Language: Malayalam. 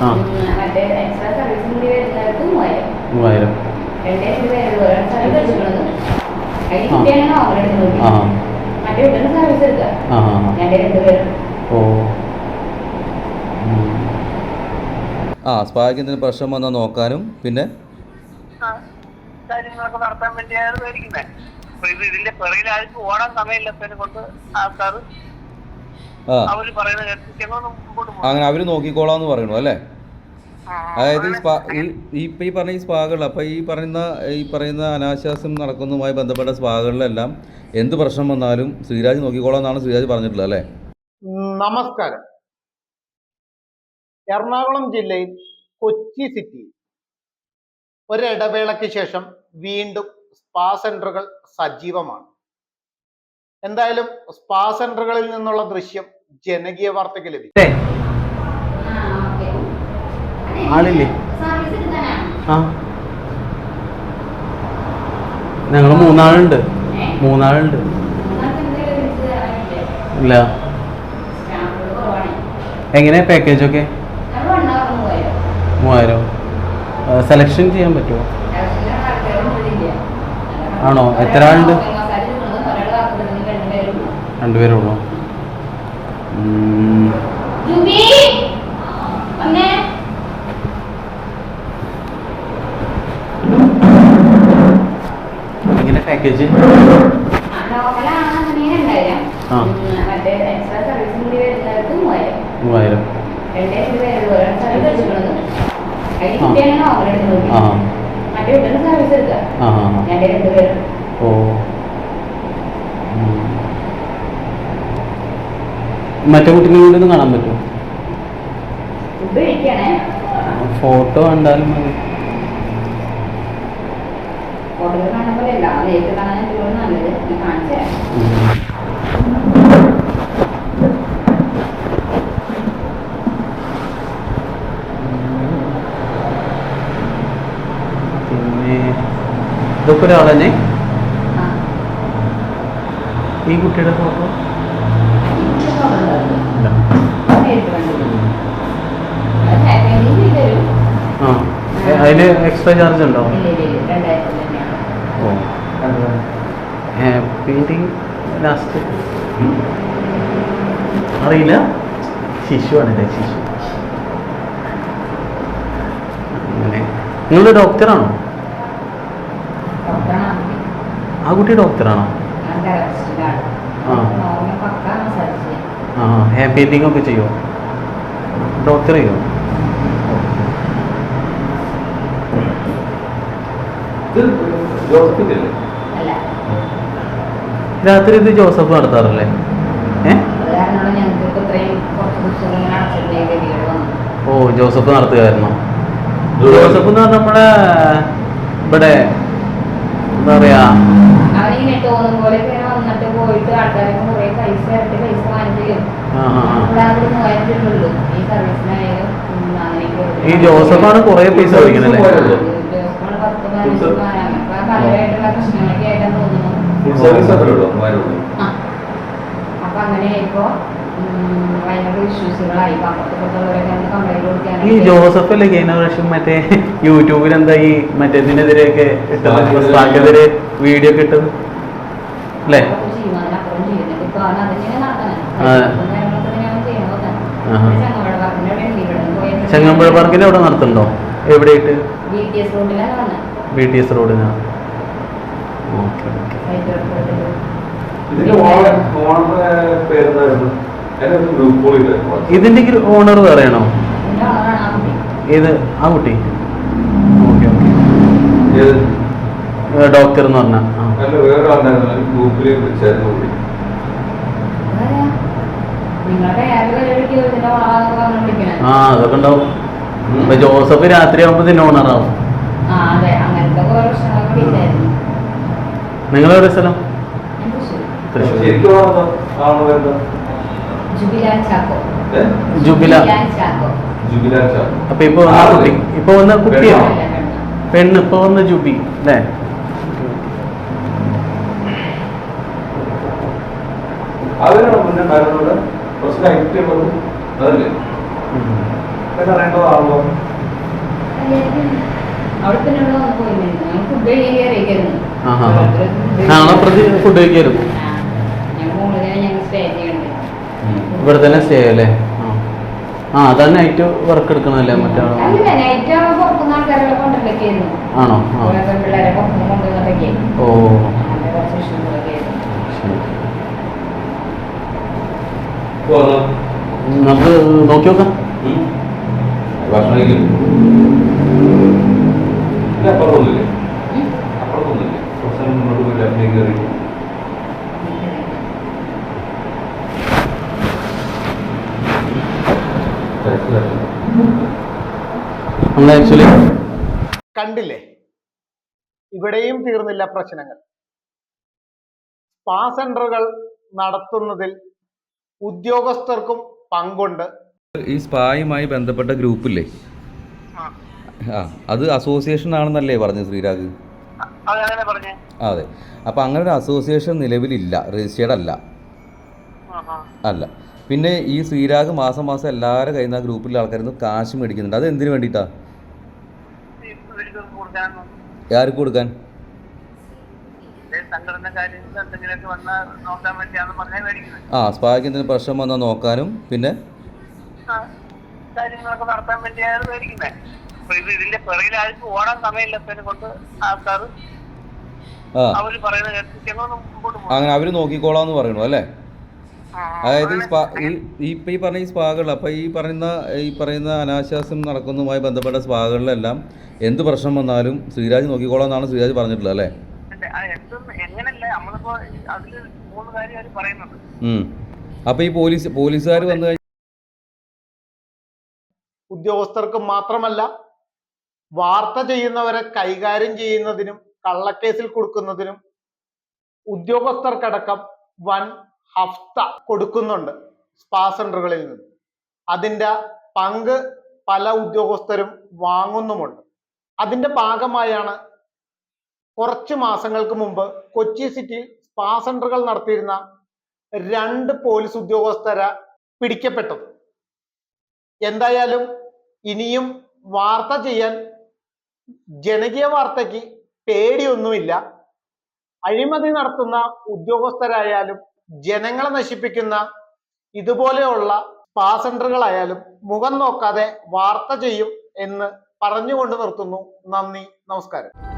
ആ. ആ. ഓ. ആ എന്തെങ്കിലും പ്രശ്നം വന്നാൽ നോക്കാനും. പിന്നെ? നടത്താൻ വേണ്ടിയായിരുന്നു ഇതിന്റെ പിറകിൽ ആൾക്ക് ഓടാൻ കൊണ്ട് ആൾക്കാർ അവർ അങ്ങനെ അവർ നോക്കിക്കോളാന്ന് പറയണു അല്ലേ? അതായത് ഈ സ്പാ ഈ പറഞ്ഞ ഈ സ്പാകൾ അപ്പൊ ഈ പറയുന്ന ഈ പറയുന്ന അനാശാസ്യം നടക്കുന്നതുമായി ബന്ധപ്പെട്ട സ്പാകളിലെല്ലാം എന്ത് പ്രശ്നം വന്നാലും ശ്രീരാജ് നോക്കിക്കോളാം എന്നാണ് ശ്രീരാജ് പറഞ്ഞിട്ടുള്ളത് അല്ലേ? നമസ്കാരം. എറണാകുളം ജില്ലയിൽ കൊച്ചി സിറ്റിയിൽ ഒരിടവേളയ്ക്ക് ശേഷം വീണ്ടും സ്പാ സെന്ററുകൾ സജീവമാണ്. എന്തായാലും സ്പാ സെന്ററുകളിൽ നിന്നുള്ള ദൃശ്യം ജനകീയ വാർത്തയ്ക്ക് ലഭിക്കും ആളില്ലേ ഞങ്ങൾ മൂന്നാളുണ്ട്? മൂന്നാളുണ്ട്? ഇല്ല എങ്ങനെ പാക്കേജ് ഒക്കെ മൂവായിരം സെലക്ഷൻ ചെയ്യാൻ പറ്റുമോ. ആണോ? എത്ര ആളുണ്ട്? ഒരാൾ കൂടി പാക്കേജ് മൂവായിരം. ആ. ആ. മറ്റേ വീട്ടിൽ സർവീസ് എടുക്കുക ആ ആ ആ. രണ്ടേ രണ്ട് പേരും ഓ ഉം. മറ്റേ കുട്ടീനെ കൂടി ഒന്ന് കാണാൻ പറ്റുമോ? ഫോട്ടോ കണ്ടാലും മതി. പിന്നെ ഇതൊക്കെ ഒരാളെ. ഈ കുട്ടിയുടെ ഫോട്ടോ ഇത് photo ഉണ്ടാവും. ഇല്ല നേരിട്ട് കണ്ടു അത് പാക്കേജിൽ ചെയ്ത് തരും ആ അതിന് എക്സ്ട്രാ ചാർജ് ഉണ്ടോ ഓ ഹാപ്പി ലാസ്റ്റ്. അറിയില്ല. ശിശു അല്ലേ ശിശു? അങ്ങനെ. നിങ്ങൾ ഡോക്ടറാണോ? ആ കുട്ടി ഡോക്ടറാണോ? ആ. ആ ഹാപ്പി ഒക്കെ ചെയ്യുമോ ഡോക്ടർ ചെയ്യുമോ അല്ല രാത്രി ഇത് ജോസഫ് നടത്താറില്ലേ? ഓ ജോസഫ് നടത്തുകയായിരുന്നു. ജോസഫ് എന്ന് പറഞ്ഞാൽ നമ്മളെ ഇവിടെ എന്താ പറയാ? ഈ ജോസഫാണ് കൊറേ പൈസ ചോദിക്കുന്നത് അല്ലേ ജോസഫാണ് പത്ത് പതിനഞ്ച് രൂപ അപ്പൊ പലരായിട്ടുള്ള പ്രശ്നങ്ങളൊക്കെ ആയിട്ടാണ് തോന്നുന്നു ആ. അപ്പൊ അങ്ങനെ ഇപ്പോ അപ്പൊ ഈ ജോസഫ് അല്ലേ കഴിഞ്ഞ പ്രാവശ്യം മറ്റേ യൂട്യൂബിൽ എന്താ ഈ മറ്റേ ഇതിനെതിരെയൊക്കെ ഇട്ടത്? വീഡിയോ ഒക്കെ ഇട്ടത്? അല്ലേ? ചെങ്ങമ്പഴ പാർക്കിൽ അവിടെ നടത്തുന്നുണ്ടോ? എവിടെയായിട്ട്. ബി ടി എസ് റോഡിന്. Okay okay. ഹൈദരാബാദിൽ. ഇതിന്റെ ഓണർ ഓണർ പറയണോ ഇത് ആ കുട്ടി. ഏത്? ആ കുട്ടി. Okay okay. ഡോക്ടർ എന്ന് പറഞ്ഞ. ആ. അതൊക്കെ ഉണ്ടാവും. ജോസഫ് രാത്രി ആവുമ്പോ ഇതിന്റെ ഓണറാവും ആ, അതെ. അങ്ങനത്തെ കുറെ പ്രശ്നങ്ങളൊക്കെ ഇല്ലായിരുന്നു. നിങ്ങളെവിടെ സ്ഥലം ഞാൻ തൃശ്ശൂർ. തൃശ്ശൂർ ശരിക്കും ആണോ ആണോ എന്താ ജുബിലാൽ ചാക്കോ. സ്ഥലം? ജുബില അപ്പൊ ഇപ്പൊ വന്ന കുട്ടി. ഇപ്പൊ വന്ന കുട്ടിയാണ് പെണ്ണ്. ഇപ്പൊ വന്ന ജുബി. അല്ലേ? അവരാണ് മുന്നേ ഉണ്ടായിരുന്നത് കുറച്ച് ഹൈറ്റ് ഉള്ളത് അതല്ലേ? അവിടെ പിന്നെ ഞങ്ങൾ ഫുഡ് കഴിക്കായിരുന്നു ആഹാ നാളെ പ്രതി ഫുഡ് കഴിക്കായിരുന്നു. ഇവിടെ തന്നെ സ്റ്റേ അല്ലേ ആ. ആ അതാണ് നൈറ്റ് വർക്ക് എടുക്കണല്ലേ മറ്റേ അല്ല നൈറ്റ് ആവുമ്പോൾ പുറത്തുനിന്ന് ആൾക്കാരെല്ലാം കൊണ്ടുവരലൊക്കെയായിരുന്നു. ആണോ? ഓ. നമുക്ക് നോക്കി നോക്കാം. ഭക്ഷണം കയറി. ആക്ച്വലി കണ്ടില്ലേ? ഇവിടെയും തീർന്നില്ല പ്രശ്നങ്ങൾ. സ്പാ സെന്ററുകൾ നടത്തുന്നതിൽ ഉദ്യോഗസ്ഥർക്കും പങ്കുണ്ട്. ഈ സ്പായുമായി ബന്ധപ്പെട്ട ഗ്രൂപ്പില്ലേ? ആ. അത് അസോസിയേഷൻ ആണെന്നല്ലേ പറഞ്ഞു ശ്രീരാഗ്? അതെ അപ്പൊ അങ്ങനെ ഒരു അസോസിയേഷൻ നിലവിലില്ല. രജിസ്റ്റേർഡ് അല്ല. അല്ല. പിന്നെ ഈ ശ്രീരാഗ് മാസം മാസം എല്ലാവരും കയ്യിൽ നിന്ന് ആ ഗ്രൂപ്പിലെ ആൾക്കാരിൽ നിന്ന് കാശ് മേടിക്കുന്നുണ്ട്. അത് എന്തിനു കൊടുക്കാനൊന്നും ആർക്ക് കൊടുക്കാൻ? ആ സ്പായ്ക്ക് എന്തെങ്കിലും പ്രശ്നം വന്നാൽ നോക്കാനും പിന്നെ? കാര്യങ്ങളൊക്കെ നടത്താൻ വേണ്ടിയാണ് മേടിക്കുന്നത് ഇതിന്റെ പിറകിൽ ആർക്കും ഓടാൻ സമയമില്ലാത്തതിനെ കൊണ്ട് ആൾക്കാർ അവർ അങ്ങനെ അവർ നോക്കിക്കോളാന്ന് പറയണു അല്ലേ? അതായത് ഈ സ്പാ ഈ ഇപ്പൊ ഈ പറഞ്ഞ ഈ സ്പാകൾ അപ്പൊ ഈ പറയുന്ന ഈ പറയുന്ന അനാശാസ്യം നടക്കുന്നതുമായി ബന്ധപ്പെട്ട സ്പാകളിലെല്ലാം എന്ത് പ്രശ്നം വന്നാലും ശ്രീരാജ് നോക്കിക്കോളാന്നാണ് ശ്രീരാജ് പറഞ്ഞിട്ടുള്ളത് അല്ലേ? അപ്പൊ എങ്ങനല്ല നമ്മളിപ്പോ അതിൽ മൂന്ന് കാര്യം പറയുന്നുണ്ട്. അപ്പോൾ ഈ പോലീസ് പോലീസുകാർ വന്നു കഴിഞ്ഞാൽ ഉദ്യോഗസ്ഥർക്ക് മാത്രമല്ല വാർത്ത ചെയ്യുന്നവരെ കൈകാര്യം ചെയ്യുന്നതിനും കള്ളക്കേസിൽ കൊടുക്കുന്നതിനും ഉദ്യോഗസ്ഥർക്കടക്കം വൻ ഹഫ്ത കൊടുക്കുന്നുണ്ട് സ്പാ സെന്ററുകളിൽ നിന്ന്. അതിന്റെ പങ്ക് പല ഉദ്യോഗസ്ഥരും വാങ്ങുന്നുമുണ്ട്. അതിന്റെ ഭാഗമായാണ് കുറച്ച് മാസങ്ങൾക്ക് മുമ്പ് കൊച്ചി സിറ്റിയിൽ സ്പാ സെന്ററുകൾ നടത്തിയിരുന്ന രണ്ട് പോലീസ് ഉദ്യോഗസ്ഥരെ പിടിക്കപ്പെട്ടത്. എന്തായാലും ഇനിയും വാർത്ത ചെയ്യാൻ ജനകീയ വാർത്തയ്ക്ക് പേടിയൊന്നുമില്ല. അഴിമതി നടത്തുന്ന ഉദ്യോഗസ്ഥരായാലും ജനങ്ങളെ നശിപ്പിക്കുന്ന ഇതുപോലെയുള്ള സ്പാ മുഖം നോക്കാതെ വാർത്ത ചെയ്യും എന്ന് പറഞ്ഞുകൊണ്ട് നിർത്തുന്നു. നന്ദി. നമസ്കാരം.